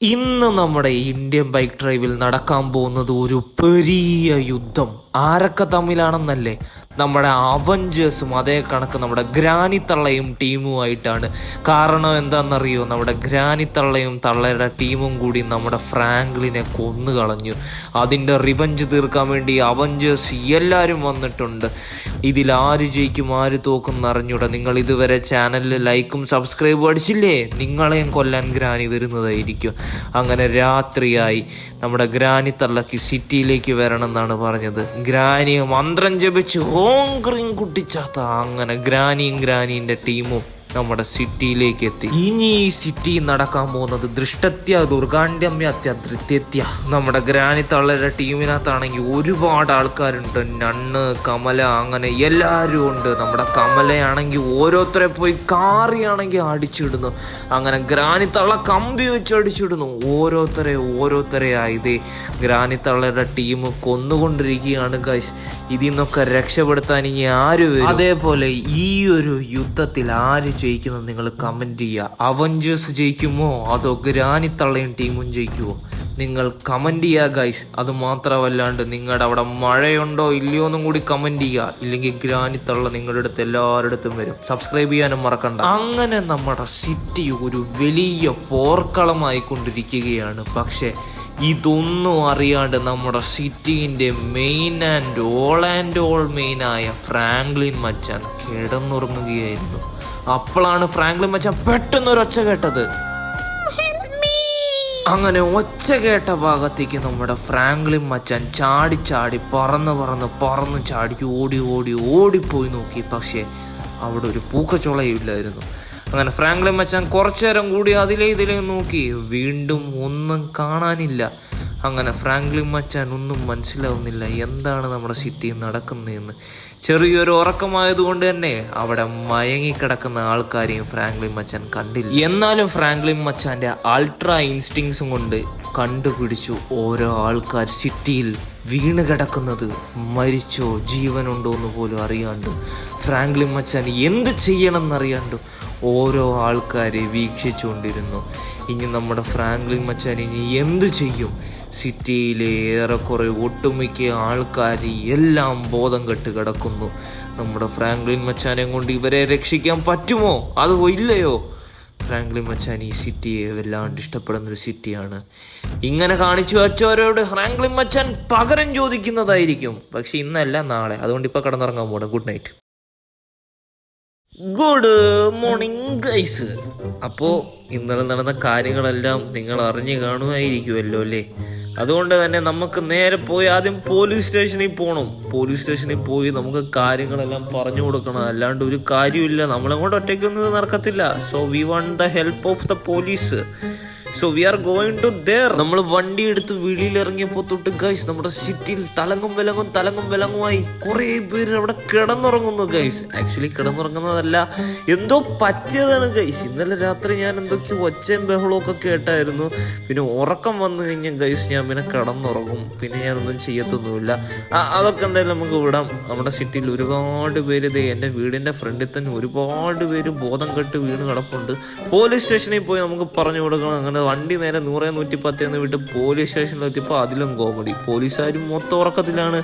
ഇന്ന് നമ്മുടെ Indian bike ഡ്രൈവിൽ നടക്കാൻ പോകുന്നത് ഒരു പെരിയ യുദ്ധം. ആരൊക്കെ തമ്മിലാണെന്നല്ലേ? നമ്മുടെ അവഞ്ചേഴ്സും അതേ കണക്ക് നമ്മുടെ ഗ്രാനി തള്ളയും ടീമുമായിട്ടാണ്. കാരണം എന്താണെന്നറിയോ? നമ്മുടെ ഗ്രാനി തള്ളയും തള്ളയുടെ ടീമും കൂടി നമ്മുടെ ഫ്രാങ്ക്ലിനെ കൊന്നു കളഞ്ഞു അതിന്റെ റിവഞ്ച് തീർക്കാൻ വേണ്ടി അവഞ്ചേഴ്സ് എല്ലാവരും വന്നിട്ടുണ്ട്. ഇതിൽ ആര് ജയിക്കും ആര് തോക്കും എന്നറിഞ്ഞൂടെ. നിങ്ങൾ ഇതുവരെ ചാനലിൽ ലൈക്കും സബ്സ്ക്രൈബും അടിച്ചില്ലേ? നിങ്ങളെയും കൊല്ലാൻ ഗ്രാനി വരുന്നതായിരിക്കും. അങ്ങനെ രാത്രിയായി നമ്മുടെ ഗ്രാനി തള്ളക്ക് സിറ്റിയിലേക്ക് വരണം എന്നാണ് പറഞ്ഞത്. ഗ്രാനി മന്ത്രം ജപിച്ച് ഓം ക്രീം കുട്ടിച്ചാത്ത അങ്ങനെ ഗ്രാനിയും ഗ്രാനീന്റെ ടീമും നമ്മുടെ സിറ്റിയിലേക്ക് എത്തി ഇനി ഈ സിറ്റി നടക്കാൻ പോകുന്നത് ദൃഷ്ടത്യ ദുർഗാണ്ഡമ്യത്യ ധൃത്യത്യ നമ്മുടെ ഗ്രാനി തള്ളയുടെ ടീമിനകത്താണെങ്കിൽ ഒരുപാട് ആൾക്കാരുണ്ട്. നണ്ണ് കമല അങ്ങനെ എല്ലാവരും ഉണ്ട്. നമ്മുടെ കമലയാണെങ്കിൽ ഓരോരുത്തരെ പോയി കാറിയാണെങ്കിൽ അടിച്ചിടുന്നു. അങ്ങനെ ഗ്രാനി തള്ള കമ്പി വെച്ച് അടിച്ചിടുന്നു. ഓരോരുത്തരെ ഓരോരുത്തരെ ആയതേ ഗ്രാനി തള്ളയുടെ ടീം കൊന്നുകൊണ്ടിരിക്കുകയാണ് ഗൈസ് ഇതിൽ നിന്നൊക്കെ രക്ഷപ്പെടുത്താൻ ഇനി ആരും അതേപോലെ ഈ ഒരു യുദ്ധത്തിൽ ആര് ജയിക്കുന്നത് നിങ്ങൾ കമന്റ് ചെയ്യുക. അവഞ്ചേഴ്സ് ജയിക്കുമോ? അതോ ഗ്രാനി തള്ളയും ടീമും ജയിക്കുമോ നിങ്ങൾ കമന്റ് ചെയ്യുക ഗൈസ് അത് മാത്രമല്ലാണ്ട് നിങ്ങളുടെ അവിടെ മഴയുണ്ടോ ഇല്ലയോ എന്നും കൂടി കമന്റ് ചെയ്യുക. ഇല്ലെങ്കിൽ തള്ള നിങ്ങളുടെ അടുത്ത് എല്ലാവരുടെ വരും. സബ്സ്ക്രൈബ് ചെയ്യാനും മറക്കണ്ട. അങ്ങനെ നമ്മുടെ സിറ്റി ഒരു വലിയ പോർക്കളമായി കൊണ്ടിരിക്കുകയാണ് പക്ഷേ ഇതൊന്നും അറിയാണ്ട് നമ്മുടെ സിറ്റീന്റെ main and all and all main ആയ ഫ്രാങ്ക്ലിൻ മച്ചാൻ കിടന്നുറങ്ങുകയായിരുന്നു. അപ്പോഴാണ് ഫ്രാങ്ക്ലിൻ മച്ചാൻ പെട്ടെന്നൊരു ഒച്ച കേട്ടത്. അങ്ങനെ ഒച്ച കേട്ട ഭാഗത്തേക്ക് നമ്മുടെ ഫ്രാങ്ക്ലിൻ മച്ചാൻ ചാടി ചാടി പറന്ന് പറന്ന് പറന്ന് ചാടി ഓടി ഓടി ഓടിപ്പോയി നോക്കി. പക്ഷേ അവിടെ ഒരു പൂക്കച്ചോളയില്ലായിരുന്നു അങ്ങനെ ഫ്രാങ്ക്ലിൻ മച്ചാൻ കുറച്ചു നേരം കൂടി അതിലേ ഇതിലേ നോക്കി. വീണ്ടും ഒന്നും കാണാനില്ല. അങ്ങനെ ഫ്രാങ്ക്ലിൻ മച്ചാൻ ഒന്നും മനസ്സിലാവുന്നില്ല എന്താണ് നമ്മുടെ സിറ്റിയിൽ നടക്കുന്നതെന്ന്. ചെറിയൊരു ഉറക്കമായതുകൊണ്ട് തന്നെ അവിടെ മയങ്ങിക്കിടക്കുന്ന ആൾക്കാരെയും ഫ്രാങ്ക്ലിൻ മച്ചാൻ കണ്ടില്ല. എന്നാലും ഫ്രാങ്ക്ലിൻ മച്ചാന്റെ അൾട്രാ ഇൻസ്റ്റിങ്സും കൊണ്ട് കണ്ടുപിടിച്ചു ഓരോ ആൾക്കാർ സിറ്റിയിൽ വീണ് കിടക്കുന്നത്. മരിച്ചോ ജീവനുണ്ടോ എന്ന് പോലും അറിയാണ്ട് ഫ്രാങ്ക്ലിൻ മച്ചാൻ എന്ത് ചെയ്യണമെന്നറിയാണ്ട് ഓരോ ആൾക്കാരെ വീക്ഷിച്ചുകൊണ്ടിരുന്നു. ഇനി നമ്മുടെ ഫ്രാങ്ക്ലിൻ മച്ചാൻ ഇനി എന്ത് ചെയ്യും? സിറ്റിയിലെ ഏറെക്കുറെ ഒട്ടുമിക്ക ആൾക്കാർ എല്ലാം ബോധം കെട്ട് കിടക്കുന്നു. നമ്മുടെ ഫ്രാങ്ക്ലിൻ മച്ചാനെ കൊണ്ട് ഇവരെ രക്ഷിക്കാൻ പറ്റുമോ? അതോ ഇല്ലയോ? ഫ്രാങ്ക്ലിൻ മച്ചാൻ ഈ സിറ്റിയെ വല്ലാണ്ട് ഇഷ്ടപ്പെടുന്ന ഒരു സിറ്റിയാണ്. ഇങ്ങനെ കാണിച്ചു വച്ചവരോട് ഫ്രാങ്ക്ലിൻ മച്ചാൻ പകരം ചോദിക്കുന്നതായിരിക്കും. പക്ഷെ ഇന്നല്ല നാളെ. അതുകൊണ്ട് ഇപ്പൊ കടന്നിറങ്ങാൻ പോകണം good night. Good morning guys. അപ്പോൾ ഇന്നലെ നടന്ന കാര്യങ്ങളെല്ലാം നിങ്ങൾ അറിഞ്ഞു കാണുമായിരിക്കുമല്ലോ അല്ലേ? അതുകൊണ്ട് തന്നെ നമുക്ക് നേരെ പോയി ആദ്യം പോലീസ് സ്റ്റേഷനിൽ പോകണം പോലീസ് സ്റ്റേഷനിൽ പോയി നമുക്ക് കാര്യങ്ങളെല്ലാം പറഞ്ഞു കൊടുക്കണം. അല്ലാണ്ട് ഒരു കാര്യമില്ല നമ്മളെ കൊണ്ട് ഒറ്റയ്ക്കൊന്നും നടക്കത്തില്ല. So we want the help of the police so we are going to there നമ്മൾ വണ്ടി എടുത്ത് വെളിയിൽ ഇറങ്ങിയപ്പോൾ തൊട്ട് ഗൈസ് നമ്മുടെ സിറ്റിയിൽ തലങ്ങും വിലങ്ങും തലങ്ങും വിലങ്ങുമായി കുറേ പേര് അവിടെ കിടന്നുറങ്ങുന്നു ഗൈസ് ആക്ച്വലി കിടന്നുറങ്ങുന്നതല്ല എന്തോ പറ്റിയതാണ് ഗൈസ് ഇന്നലെ രാത്രി ഞാൻ എന്തൊക്കെയോ ഒച്ചയും ബഹളവും ഒക്കെ കേട്ടായിരുന്നു. പിന്നെ ഉറക്കം വന്നു കഴിഞ്ഞാൽ ഗൈസ് ഞാൻ പിന്നെ കിടന്നുറങ്ങും. പിന്നെ ഞാനൊന്നും ചെയ്യത്തൊന്നുമില്ല. അതൊക്കെ എന്തായാലും നമുക്ക് വിടാം. നമ്മുടെ സിറ്റിയിൽ ഒരുപാട് പേര് ഇത് എന്റെ വീടിന്റെ ഫ്രണ്ടിൽ തന്നെ ഒരുപാട് പേര് ബോധം കെട്ട് വീണ് കിടപ്പുണ്ട്. പോലീസ് സ്റ്റേഷനിൽ പോയി നമുക്ക് പറഞ്ഞു കൊടുക്കണം. അങ്ങനെ വണ്ടി നേരെ നൂറേ നൂറ്റി പത്തേന്ന് വിട്ട് പോലീസ് സ്റ്റേഷനിലെത്തിയപ്പോൾ അതിലും കോമഡി പോലീസുകാരും മൊത്തം ഉറക്കത്തിലാണ്.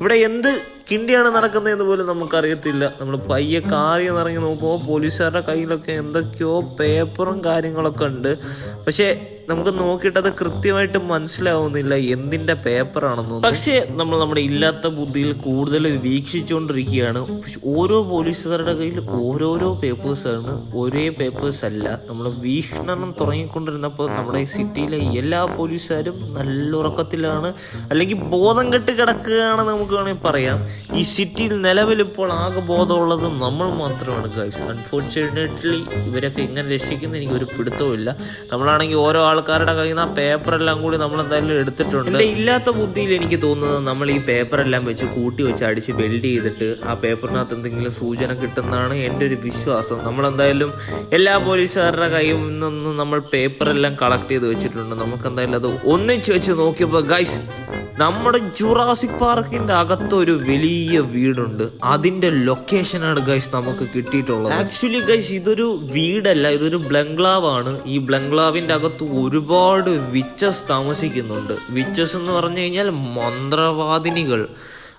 ഇവിടെ എന്ത് കിണ്ടിയാണ് നടക്കുന്നതെന്ന് പോലും നമുക്കറിയത്തില്ല. നമ്മൾ പയ്യെ കാറി ഇറങ്ങി നോക്കുമ്പോൾ പോലീസുകാരുടെ കയ്യിലൊക്കെ എന്തൊക്കെയോ പേപ്പറും കാര്യങ്ങളൊക്കെ ഉണ്ട്. പക്ഷേ നമുക്ക് നോക്കിയിട്ട് അത് കൃത്യമായിട്ട് മനസ്സിലാവുന്നില്ല എന്തിന്റെ പേപ്പറാണെന്ന് പക്ഷേ നമ്മൾ നമ്മുടെ ഇല്ലാത്ത ബുദ്ധിയിൽ കൂടുതൽ വീക്ഷിച്ചുകൊണ്ടിരിക്കുകയാണ്. ഓരോ പോലീസുകാരുടെ കയ്യിൽ ഓരോരോ പേപ്പേഴ്സാണ്. ഒരേ പേപ്പേഴ്സ് അല്ല നമ്മൾ വീക്ഷണം തുടങ്ങിക്കൊണ്ടിരുന്നപ്പോൾ നമ്മുടെ സിറ്റിയിലെ എല്ലാ പോലീസുകാരും നല്ല ഉറക്കത്തിലാണ്. അല്ലെങ്കിൽ ബോധം കെട്ട് കിടക്കുകയാണെന്ന് നമുക്ക് വേണമെങ്കിൽ പറയാം. ഈ സിറ്റിയിൽ നിലവിലിപ്പോൾ ആകെ ബോധമുള്ളത് നമ്മൾ മാത്രമാണ് ഗൈസ് അൺഫോർച്ചുനേറ്റ്ലി ഇവരൊക്കെ എങ്ങനെ രക്ഷിക്കുന്ന എനിക്ക് ഒരു പിടുത്തവുമില്ല നമ്മളാണെങ്കിൽ ഓരോ ആൾക്കാരുടെ കയ്യിൽ നിന്ന് ആ പേപ്പറെല്ലാം കൂടി നമ്മൾ എന്തായാലും എടുത്തിട്ടുണ്ട്. എന്റെ ഇല്ലാത്ത ബുദ്ധിയിൽ എനിക്ക് തോന്നുന്നത് നമ്മൾ ഈ പേപ്പറെല്ലാം വെച്ച് കൂട്ടി വെച്ച് അടിച്ച് വെൽഡ് ചെയ്തിട്ട് ആ പേപ്പറിനകത്ത് എന്തെങ്കിലും സൂചന കിട്ടുന്നതാണ് എന്റെ ഒരു വിശ്വാസം. നമ്മളെന്തായാലും എല്ലാ പോലീസുകാരുടെ കയ്യിൽ നിന്നും നമ്മൾ പേപ്പറെല്ലാം കളക്ട് ചെയ്ത് വെച്ചിട്ടുണ്ട്. നമുക്ക് എന്തായാലും അത് ഒന്നിച്ച് വെച്ച് നോക്കിയപ്പോൾ ഗൈസ് നമ്മുടെ ജുറാസിക് പാർക്കിന്റെ അകത്ത് ഒരു വലിയ വീടുണ്ട്. അതിന്റെ ലൊക്കേഷനാണ് ഗൈസ് നമുക്ക് കിട്ടിയിട്ടുള്ളത്. ആക്ച്വലി ഗൈസ് ഇതൊരു വീടല്ല ഇതൊരു ബ്ലംഗ്ലാവ് ആണ് ഈ ബ്ലംഗ്ലാവിന്റെ അകത്ത് ഒരുപാട് വിച്ചസ് താമസിക്കുന്നുണ്ട്. വിച്ചസ് എന്ന് പറഞ്ഞു കഴിഞ്ഞാൽ മന്ത്രവാദിനികൾ.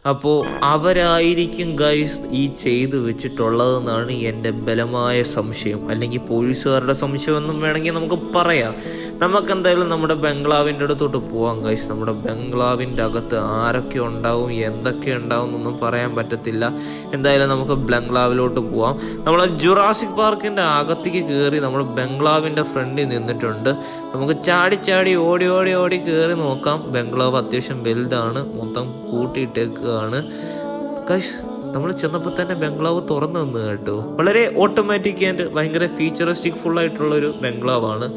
അപ്പോൾ അവരായിരിക്കും ഗൈസ് ഈ ചെയ്തു വെച്ചിട്ടുള്ളതെന്നാണ് എന്റെ ബലമായ സംശയം. അല്ലെങ്കിൽ പോലീസുകാരുടെ സംശയം എന്നും വേണമെങ്കിൽ നമുക്ക് പറയാം. നമുക്ക് എന്തായാലും നമ്മുടെ ബംഗ്ലാവിന്റെ അടുത്തോട്ട് പോവാം ഗൈസ് നമ്മുടെ ബംഗ്ലാവിന്റെ അകത്ത് ആരൊക്കെ ഉണ്ടാവും എന്തൊക്കെ ഉണ്ടാവും എന്നൊന്നും പറയാൻ പറ്റത്തില്ല. എന്തായാലും നമുക്ക് ബംഗ്ലാവിലോട്ട് പോവാം. നമ്മൾ ജുറാസിക് പാർക്കിന്റെ അകത്തേക്ക് കയറി നമ്മൾ ബംഗ്ലാവിന്റെ ഫ്രണ്ടിൽ നിന്നിട്ടുണ്ട്. നമുക്ക് ചാടി ചാടി ഓടി ഓടി ഓടി കയറി നോക്കാം. ബംഗ്ലാവ് അത്യാവശ്യം വലുതാണ്. മൊത്തം കൂട്ടിയിട്ടേക്കുകയാണ് കഷ് നമ്മൾ ചെന്നപ്പോൾ തന്നെ ബംഗ്ലാവ് തുറന്നു നിന്ന് കേട്ടോ. വളരെ ഓട്ടോമാറ്റിക് ആൻഡ് ഭയങ്കര ഫീച്ചറിസ്റ്റിക് ഫുൾ ആയിട്ടുള്ള ഒരു ബംഗ്ലാവാണ്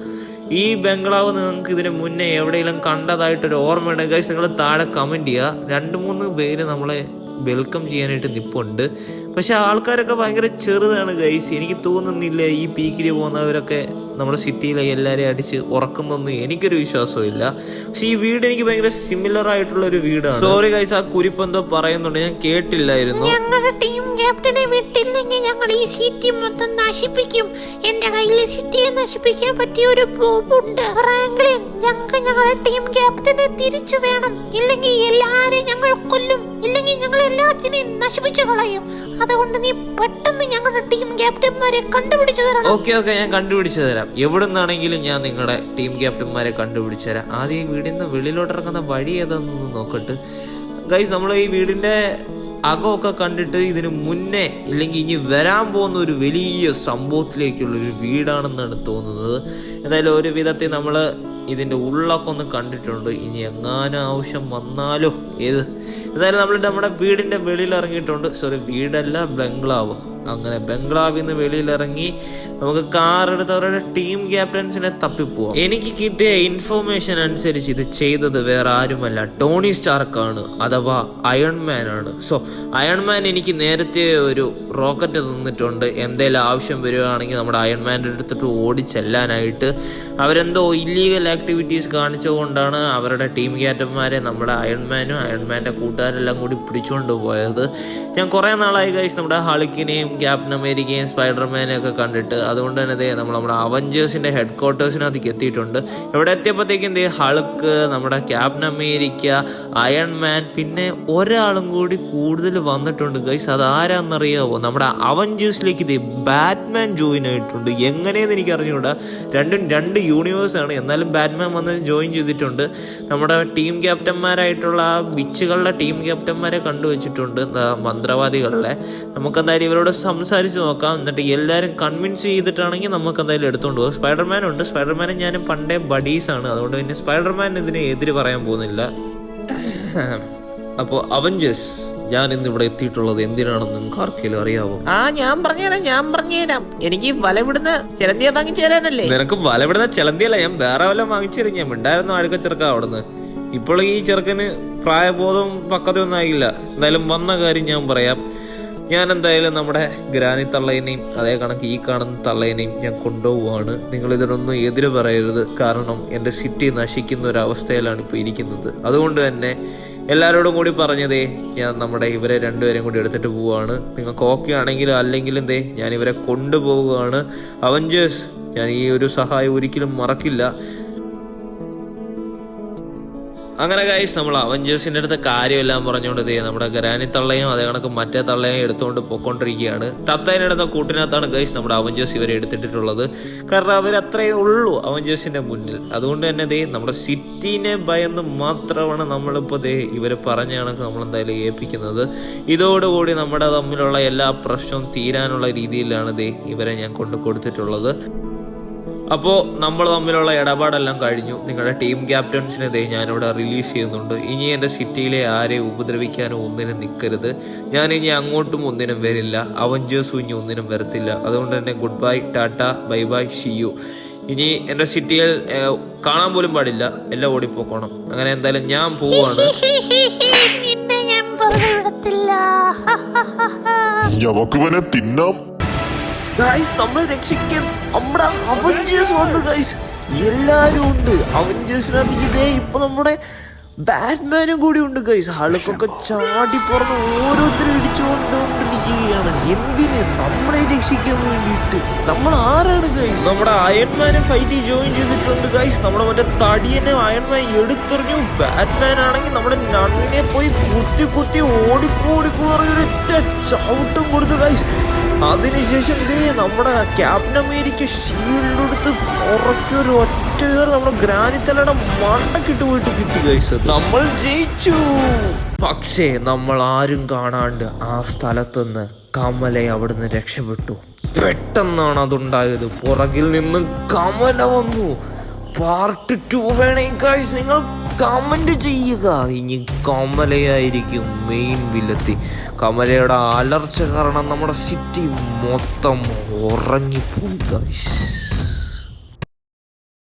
ഈ ബംഗ്ലാവ് നിങ്ങൾക്ക് ഇതിന് മുന്നേ എവിടെയെങ്കിലും കണ്ടതായിട്ടൊരു ഓർമ്മയുണ്ടെങ്കിൽ ഗൈസ് നിങ്ങൾ താഴെ കമന്റ് ചെയ്യുക രണ്ട് മൂന്ന് പേര് നമ്മളെ വെൽക്കം ചെയ്യാനായിട്ട് നിപ്പുണ്ട്. പക്ഷെ ആൾക്കാരൊക്കെ ഭയങ്കര ചെറുതാണ് ഗൈസ് എനിക്ക് തോന്നുന്നില്ല ഈ പീക്കിൽ പോകുന്നവരൊക്കെ നമ്മുടെ സിറ്റിയിലെ എല്ലാവരെയും അടിച്ച് ഉറക്കുന്നൊന്നും എനിക്കൊരു വിശ്വാസവും ഇല്ല. പക്ഷെ ഈ വീട് എനിക്ക് ഭയങ്കര സിമിലർ ആയിട്ടുള്ള ഒരു വീടാണ്. സോറി ഗൈസ് ആ കുരിപ്പ് എന്തോ പറയുന്നുണ്ട്. ഞാൻ കേട്ടില്ലായിരുന്നു. ഞങ്ങളുടെ ടീം ക്യാപ്റ്റനെ വിട്ടില്ലെങ്കിൽ ഞങ്ങൾ ഈ സിറ്റി മൊത്തം നശിപ്പിക്കും. എന്റെ കയ്യിൽ സിറ്റിയെ നശിപ്പിക്കാൻ പറ്റിയ ഒരു ബോംബുണ്ട് ഫ്രാങ്ക്ലിൻ ഞങ്ങൾക്ക് ഞങ്ങളുടെ ടീം ക്യാപ്റ്റനെ തിരിച്ചു വേണം. ഇല്ലെങ്കിൽ എല്ലാരെയും ഞങ്ങൾ കൊല്ലും. ഇല്ലെങ്കിൽ ഞങ്ങൾ എല്ലാത്തിനെയും നശിപ്പിച്ചു കളയും. അതുകൊണ്ട് നീ പെട്ടെന്ന് ഞങ്ങളുടെ ടീം ക്യാപ്റ്റന്മാരെ കണ്ടുപിടിച്ചു തരണം. ഓക്കെ ഓക്കെ ഞാൻ കണ്ടുപിടിച്ചു തരാം. എവിടെ നിന്നാണെങ്കിലും ഞാൻ നിങ്ങളുടെ ടീം ക്യാപ്റ്റന്മാരെ കണ്ടുപിടിച്ചു തരാം. ആദ്യം ഈ വീടിൽ നിന്ന് വെളിയിലോട്ട് ഇറങ്ങുന്ന വഴി ഏതാണെന്ന് നോക്കട്ട്. ഗൈസ് നമ്മൾ ഈ വീടിന്റെ അകമൊക്കെ കണ്ടിട്ട് ഇതിന് മുന്നേ ഇല്ലെങ്കിൽ ഇനി വരാൻ പോകുന്ന ഒരു വലിയ സംഭവത്തിലേക്കുള്ള ഒരു വീടാണെന്നാണ് തോന്നുന്നത്. എന്തായാലും ഒരു വിധത്തിൽ നമ്മൾ ഇതിന്റെ ഉള്ളൊക്കെ ഒന്ന് കണ്ടിട്ടുണ്ട്. ഇനി എങ്ങാനും ആവശ്യം വന്നാലോ? ഏത്? എന്തായാലും നമ്മൾ നമ്മുടെ വീടിന്റെ വെളിയിൽ ഇറങ്ങിയിട്ടുണ്ട്. സോറി വീടല്ല ബംഗ്ലാവ്. അങ്ങനെ ബംഗ്ലാവിൽ നിന്ന് വെളിയിലിറങ്ങി നമുക്ക് കാർ എടുത്തവരുടെ ടീം ക്യാപ്റ്റൻസിനെ തപ്പിപ്പോവാം. എനിക്ക് കിട്ടിയ ഇൻഫോർമേഷൻ അനുസരിച്ച് ഇത് ചെയ്തത് വേറെ ആരുമല്ല ടോണി സ്റ്റാർക്കാണ് അഥവാ അയൺമാൻ ആണ്. സോ അയൺമാൻ എനിക്ക് നേരത്തെ ഒരു റോക്കറ്റ് തന്നിട്ടുണ്ട്. എന്തെങ്കിലും ആവശ്യം വരികയാണെങ്കിൽ നമ്മുടെ അയൺമാന്റെ അടുത്തിട്ട് ഓടി ചെല്ലാനായിട്ട് അവരെന്തോ ഇല്ലീഗൽ ആക്ടിവിറ്റീസ് കാണിച്ചുകൊണ്ടാണ് അവരുടെ ടീം ക്യാപ്റ്റന്മാരെ നമ്മുടെ അയൺമാനും അയൺമാന്റെ കൂട്ടുകാരെല്ലാം കൂടി പിടിച്ചുകൊണ്ട് പോയത്. ഞാൻ കുറേ നാളായി കഴിച്ച് നമ്മുടെ ഹളിക്കിനെയും ക്യാപ്റ്റൻ അമേരിക്കയും സ്പൈഡർമാനെയും ഒക്കെ കണ്ടിട്ട് അതുകൊണ്ട് തന്നെ ദേ നമ്മൾ നമ്മുടെ അവഞ്ചേഴ്സിന്റെ ഹെഡ് ക്വാർട്ടേഴ്സിനകത്തേക്ക് എത്തിയിട്ടുണ്ട്. ഇവിടെ എത്തിയപ്പോഴത്തേക്കും ദേ ഹൾക്ക് നമ്മുടെ ക്യാപ്റ്റൻ അമേരിക്ക അയൺമാൻ പിന്നെ ഒരാളും കൂടി കൂടുതൽ വന്നിട്ടുണ്ട്. ഗൈസ് അതാരാന്നറിയാവോ? നമ്മുടെ അവഞ്ചേഴ്സിലേക്ക് ദേ ബാറ്റ്മാൻ ജോയിൻ ആയിട്ടുണ്ട്. എങ്ങനെയെന്ന് എനിക്ക് അറിഞ്ഞുകൂടാ രണ്ടും രണ്ട് യൂണിവേഴ്സാണ് എന്നാലും ബാറ്റ്മാൻ വന്ന് ജോയിൻ ചെയ്തിട്ടുണ്ട്. നമ്മുടെ ടീം ക്യാപ്റ്റന്മാരായിട്ടുള്ള ആ വിച്ചുകളുടെ ടീം ക്യാപ്റ്റന്മാരെ കണ്ടുവച്ചിട്ടുണ്ട് ദാ മന്ത്രവാദികളിലെ നമുക്ക് എന്തായാലും ഇവരോട് സംസാരിച്ച് നോക്കാം. എന്നിട്ട് എല്ലാവരും കൺവിൻസ് ചെയ്തിട്ടാണെങ്കിൽ നമുക്ക് എന്തായാലും എടുത്തുകൊണ്ട് പോകാം. സ്പൈഡർമാൻ ഉണ്ട്. സ്പൈഡർമാനും ഞാനും പണ്ടേ ബഡീസ് ആണ്. അതുകൊണ്ട് പിന്നെ സ്പൈഡർമാൻ ഇതിനെ എതിര് പറയാൻ പോകുന്നില്ല. അപ്പോൾ അവഞ്ചേഴ്സ് ഞാൻ ഇന്ന് ഇവിടെ എത്തിയിട്ടുള്ളത് എന്തിനാണെന്ന് നിങ്ങൾക്ക് ആർക്കെങ്കിലും അറിയാവോ? ആ ഞാൻ പറഞ്ഞുതരാം ഞാൻ പറഞ്ഞുതരാം. എനിക്ക് വലവിടുന്ന വിടുന്ന ചിലന്തിയെ വാങ്ങിച്ചു തരാനല്ലേ നിനക്ക് വലവിടുന്ന ചിലന്തിയല്ല ഞാൻ വേറെ വല്ലതും തരും ഞാൻ ഉണ്ടായിരുന്നു അഴുക്ക ചെറുക്ക അവിടുന്ന്. ഇപ്പോൾ ഈ ചെറുക്കന് പ്രായബോധവും പക്കത്തൊന്നും ആയില്ല. എന്തായാലും വന്ന കാര്യം ഞാൻ പറയാം. ഞാൻ എന്തായാലും നമ്മുടെ ഗ്രാനി തള്ളേനെയും അതേ കണക്ക് ഈ കാണുന്ന തള്ളേനെയും ഞാൻ കൊണ്ടുപോവുകയാണ്. നിങ്ങൾ ഇതിനൊന്നും എതിര് പറയരുത്. കാരണം എന്റെ സിറ്റി നശിക്കുന്ന ഒരു അവസ്ഥയിലാണ് ഇപ്പോൾ ഇരിക്കുന്നത്. അതുകൊണ്ട് തന്നെ എല്ലാവരോടും കൂടി പറഞ്ഞതേ ഞാൻ നമ്മുടെ ഇവരെ രണ്ടുപേരെയും കൂടി എടുത്തിട്ട് പോവുകയാണ്. നിങ്ങൾക്ക് ഓക്കെ ആണെങ്കിലും അല്ലെങ്കിലും ദേ ഞാൻ ഇവരെ കൊണ്ടുപോവുകയാണ്. അവഞ്ചേഴ്സ് ഞാൻ ഈ ഒരു സഹായം ഒരിക്കലും മറക്കില്ല. അങ്ങനെ ഗൈസ് നമ്മൾ അവഞ്ചേഴ്സിന്റെ അടുത്ത് കാര്യമെല്ലാം പറഞ്ഞുകൊണ്ട് ദേ നമ്മുടെ ഗ്രാനി തള്ളയും അതേ കണക്ക് മറ്റേ തള്ളയും എടുത്തുകൊണ്ട് പൊക്കോണ്ടിരിക്കുകയാണ് തത്തേനെടുത്ത കൂട്ടിനകത്താണ് ഗൈസ് നമ്മുടെ അവഞ്ചേഴ്സ് ഇവരെ എടുത്തിട്ടുള്ളത്. കാരണം അവർ ഉള്ളൂ അവഞ്ചേഴ്സിന്റെ മുന്നിൽ. അതുകൊണ്ട് തന്നെ ദേ നമ്മുടെ സിറ്റിനെ ഭയന്ന് മാത്രമാണ് നമ്മളിപ്പോൾ ദേ ഇവരെ പറഞ്ഞ കണക്ക് നമ്മൾ എന്തായാലും ഏൽപ്പിക്കുന്നത്. ഇതോടുകൂടി നമ്മുടെ തമ്മിലുള്ള എല്ലാ പ്രശ്നവും തീരാനുള്ള രീതിയിലാണ് ദേ ഇവരെ ഞാൻ കൊണ്ട് കൊടുത്തിട്ടുള്ളത്. അപ്പോൾ നമ്മൾ തമ്മിലുള്ള ഇടപാടെല്ലാം കഴിഞ്ഞു. നിങ്ങളുടെ ടീം ക്യാപ്റ്റൻസിനെ ദേ ഞാനിവിടെ റിലീസ് ചെയ്യുന്നുണ്ട്. ഇനി എന്റെ സിറ്റിയിലെ ആരെ ഉപദ്രവിക്കാനോ ഒന്നിനും നിൽക്കരുത് ഞാൻ ഇനി അങ്ങോട്ടും ഒന്നിനും വരില്ല. അവഞ്ചേഴ്സും ഇനി ഒന്നിനും വരത്തില്ല. അതുകൊണ്ട് തന്നെ good bye Tata bye bye see you ഇനി എന്റെ സിറ്റിയിൽ കാണാൻ പോലും പാടില്ല. എല്ലാം ഓടിപ്പോക്കണം. അങ്ങനെ എന്തായാലും ഞാൻ പോവാണ്. ഞമക്കുവനെ തിന്നാം. ഗൈസ് നമ്മളെ രക്ഷിക്കാൻ നമ്മുടെ അവഞ്ചേഴ്സ് വന്നു ഗൈസ് എല്ലാവരും ഉണ്ട്. അവഞ്ചേഴ്സിനകത്ത് ഇതേ ഇപ്പൊ നമ്മുടെ ബാറ്റ്മാനും കൂടി ഉണ്ട് ഗൈസ് ഹളുക്കൊക്കെ ചാടി പുറന്ന് ഓരോരുത്തരും ഇടിച്ചുകൊണ്ടുകൊണ്ടിരിക്കുകയാണ്. എന്തിന് നമ്മളെ രക്ഷിക്കാൻ വേണ്ടിയിട്ട്? നമ്മൾ ആരാണ് ഗൈസ് നമ്മുടെ അയൺമാനെ ഫൈറ്റ് ജോയിൻ ചെയ്തിട്ടുണ്ട് ഗൈസ് നമ്മുടെ മറ്റേ തടിയനെ അയൺമാൻ എടുത്തെറിഞ്ഞു. ബാറ്റ്മാൻ ആണെങ്കിൽ നമ്മുടെ നണ്ണിനെ പോയി കുത്തി കുത്തി ഓടിക്കോടിക്കോറിയൊരു ഒരു ഒറ്റ ചവിട്ടും കൊടുത്തു ഗൈസ് അതിനുശേഷം ദേ നമ്മുടെ ക്യാപ്റ്റൻ അമേരിക്ക ഷീൽഡ് എടുത്ത് കുറയ്ക്കൊരു ഒറ്റ ഏറ് നമ്മുടെ ഗ്രാനിത്തലയുടെ മണ്ടക്കിട്ട് പോയിട്ട് കിട്ടി കഴിച്ചത് നമ്മൾ ജയിച്ചു. പക്ഷേ നമ്മൾ ആരും കാണാണ്ട് ആ സ്ഥലത്തുനിന്ന് കമലെ അവിടുന്ന് രക്ഷപ്പെട്ടു. പെട്ടെന്നാണ് അതുണ്ടായത്. പുറകിൽ നിന്ന് കമല വന്നു. പാർട്ട് ടു വേണേക്കാഴ്ച നിങ്ങൾ കമന്റ് ചെയ്യുക. ഇനി കമലയായിരിക്കും മെയിൻ വില്ലത്തി. കമലയുടെ അലർച്ച കാരണം നമ്മുടെ സിറ്റി മൊത്തം ഉറങ്ങിപ്പോയി ഗൈസ്